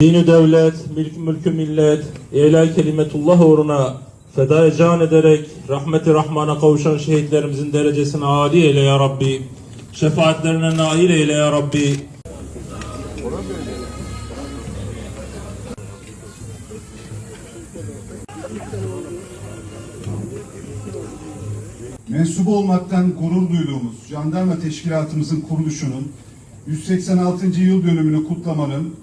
Dini devlet, mülk mülkü millet, eğla kelimetullah uğruna fedaya can ederek rahmeti rahmana kavuşan şehitlerimizin derecesini âli eyle ya Rabbi. Şefaatlerine nail eyle ya Rabbi. Mensubu olmaktan gurur duyduğumuz jandarma teşkilatımızın kuruluşunun 186. yıl dönümünü kutlamanın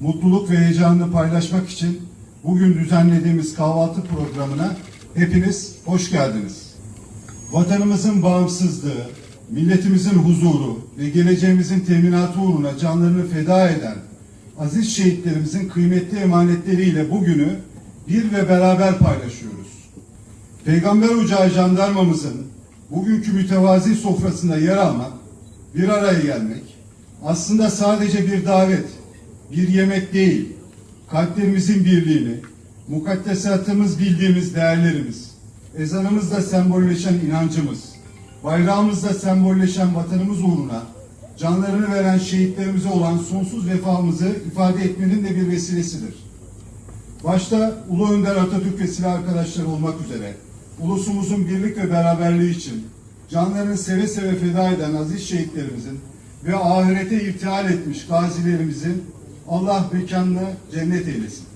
mutluluk ve heyecanını paylaşmak için bugün düzenlediğimiz kahvaltı programına hepiniz hoş geldiniz. Vatanımızın bağımsızlığı, milletimizin huzuru ve geleceğimizin teminatı uğruna canlarını feda eden aziz şehitlerimizin kıymetli emanetleriyle bugünü bir ve beraber paylaşıyoruz. Peygamber Ocağı jandarmamızın bugünkü mütevazi sofrasında yer almak, bir araya gelmek, aslında sadece bir davet, bir yemek değil, kalplerimizin birliğini, mukaddesatımız bildiğimiz değerlerimiz, ezanımızla sembolleşen inancımız, bayrağımızla sembolleşen vatanımız uğruna canlarını veren şehitlerimize olan sonsuz vefamızı ifade etmenin de bir vesilesidir. Başta Ulu Önder Atatürk ve silah arkadaşları olmak üzere ulusumuzun birlik ve beraberliği için canlarını seve seve feda eden aziz şehitlerimizin ve ahirete irtihal etmiş gazilerimizin Allah mekanını cennet eylesin.